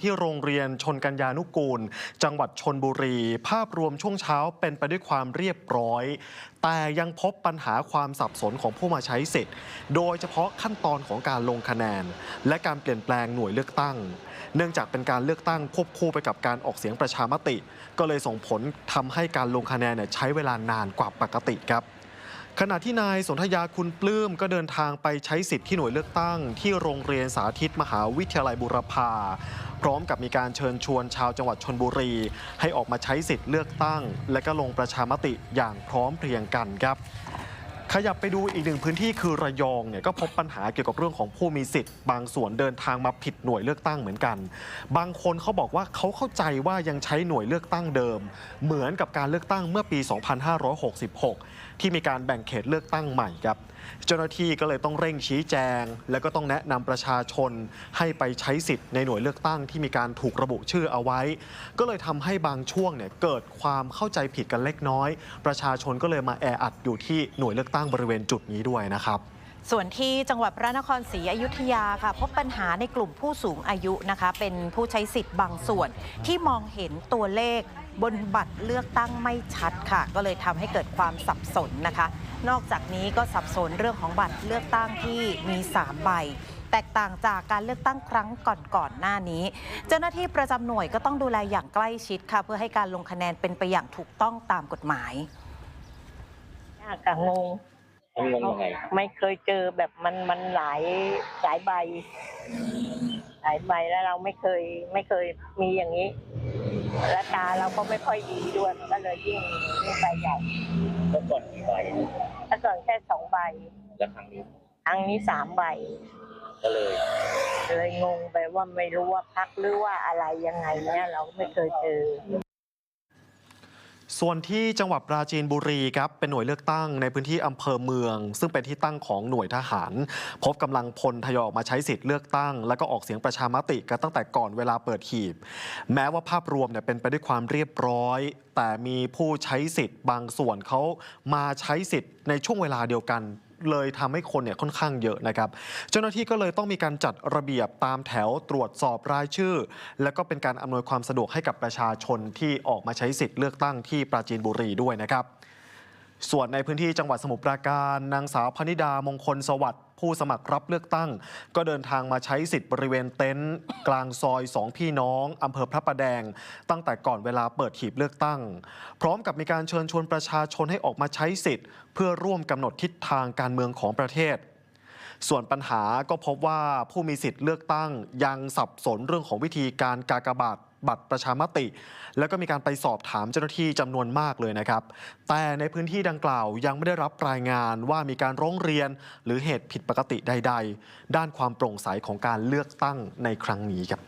ที่โรงเรียนชนกัญญานุกูล จังหวัดชนบุรี ภาพรวมช่วงเช้าเป็นไปด้วยความเรียบร้อย แต่ยังพบปัญหาความสับสนของผู้มาใช้สิทธิ์ โดยเฉพาะขั้นตอนของการลงคะแนน และการเปลี่ยนแปลงหน่วยเลือกตั้ง เนื่องจากเป็นการเลือกตั้งควบคู่ไปกับการออกเสียงประชามติ ก็เลยส่งผลทำให้การลงคะแนนใช้เวลานานกว่าปกติครับ ขณะที่นายสนธยาคุณปลื้มก็เดินทางไปใช้สิทธิ์ที่หน่วยเลือกตั้ง ที่โรงเรียนสาธิตมหาวิทยาลัยบุรพาพร้อมกับมีการเชิญชวนชาวจังหวัดชนบุรี ให้ออกมาใช้สิทธิ์เลือกตั้ง และก็ลงประชามติอย่างพร้อมเพรียงกันครับ ขยับไปดูอีกหนึ่งพื้นที่คือระยองเนี่ยก็พบปัญหาเกี่ยวกับเรื่องของผู้มีสิทธิ์ บางส่วนเดินทางมาผิดหน่วยเลือกตั้งเหมือนกัน บางคนเขาบอกว่าเขาเข้าใจว่ายังใช้หน่วยเลือกตั้งเดิม เหมือนกับการเลือกตั้งเมื่อปี 2566 ที่มีการแบ่งเขตเลือกตั้งใหม่ครับ เจ้าหน้าที่ก็เลยต้องเร่งชี้แจง และก็ต้องแนะนำประชาชนให้ไปใช้สิทธิ์ในหน่วยเลือกตั้งที่มีการถูกระบุชื่อเอาไว้ ก็เลยทำให้บางช่วงเนี่ยเกิดความเข้าใจผิดกันเล็กน้อย ประชาชนก็เลยมาแออัดอยู่ที่หน่วยเลือกตั้งบริเวณจุดนี้ด้วยนะครับ ส่วนที่จังหวัดพระนครศรีอยุธยาค่ะ พบปัญหาในกลุ่มผู้สูงอายุนะคะ เป็นผู้ใช้สิทธิ์บางส่วนที่มองเห็นตัวเลขบนบัตรเลือกตั้งไม่ชัดค่ะ ก็เลยทำให้เกิดความสับสนนะคะ นอกจากนี้ก็สับสนเรื่องของบัตรเลือกตั้งที่มี3ใบแตกต่างจากการเลือกตั้งครั้งก่อนๆหน้านี้ เจ้าหน้าที่ประจำหน่วยก็ต้องดูแลอย่างใกล้ชิดค่ะ เพื่อให้การลงคะแนนเป็นไปอย่างถูกต้องตามกฎหมายยากงง มันงงยังไงไม่เคยเจอแบบมันมันหลายหลายใบ หลายใบแล้วเราไม่เคย ไม่เคยมีอย่างนี้และตาเราก็ไม่ค่อยดีด้วยมันก็เลยยิ่งยิ่งใบใหญ่เมื่อก่อนกี่ใบถ้าก่อนแค่สองใบแล้วครั้งนี้ครั้งนี้สามใบก็เลย เลยงงไปว่าไม่รู้ว่าพักหรือว่าอะไรยังไงเนี่ยเราก็ไม่เคยเจอ ส่วนที่จังหวัดปราจีนบุรีครับเป็นหน่วยเลือกตั้งในพื้นที่อำเภอเมือง ซึ่งเป็นที่ตั้งของหน่วยทหาร พบกำลังพลทยอยออกมาใช้สิทธิ์เลือกตั้ง และก็ออกเสียงประชามติกันตั้งแต่ก่อนเวลาเปิดหีบ แม้ว่าภาพรวมเนี่ยเป็นไปด้วยความเรียบร้อย แต่มีผู้ใช้สิทธิ์บางส่วนเขามาใช้สิทธิ์ในช่วงเวลาเดียวกัน เลยทำให้คนเนี่ยค่อนข้างเยอะนะครับ เจ้าหน้าที่ก็เลยต้องมีการจัดระเบียบตามแถวตรวจสอบรายชื่อ และก็เป็นการอำนวยความสะดวกให้กับประชาชนที่ออกมาใช้สิทธิ์เลือกตั้งที่ปราจีนบุรีด้วยนะครับ ส่วนในพื้นที่จังหวัดสมุทรปราการนางสาวพนิดามงคลสวัสดิ์ผู้สมัครรับเลือกตั้ง ก็เดินทางมาใช้สิทธิ์บริเวณเต็นท์กลางซอยสองพี่น้องอำเภอพระประแดง ตั้งแต่ก่อนเวลาเปิดหีบเลือกตั้ง พร้อมกับมีการเชิญชวนประชาชนให้ออกมาใช้สิทธิ์ เพื่อร่วมกำหนดทิศทางการเมืองของประเทศส่วนปัญหาก็พบว่าผู้มีสิทธิ์เลือกตั้งยังสับสนเรื่องของวิธีการกากบาท บัตรประชามติ แล้วก็มีการไปสอบถามเจ้าหน้าที่จำนวนมากเลยนะครับ แต่ในพื้นที่ดังกล่าวยังไม่ได้รับรายงานว่ามีการร้องเรียน หรือเหตุผิดปกติใด ๆ ด้านความโปร่งใสของการเลือกตั้งในครั้งนี้ครับ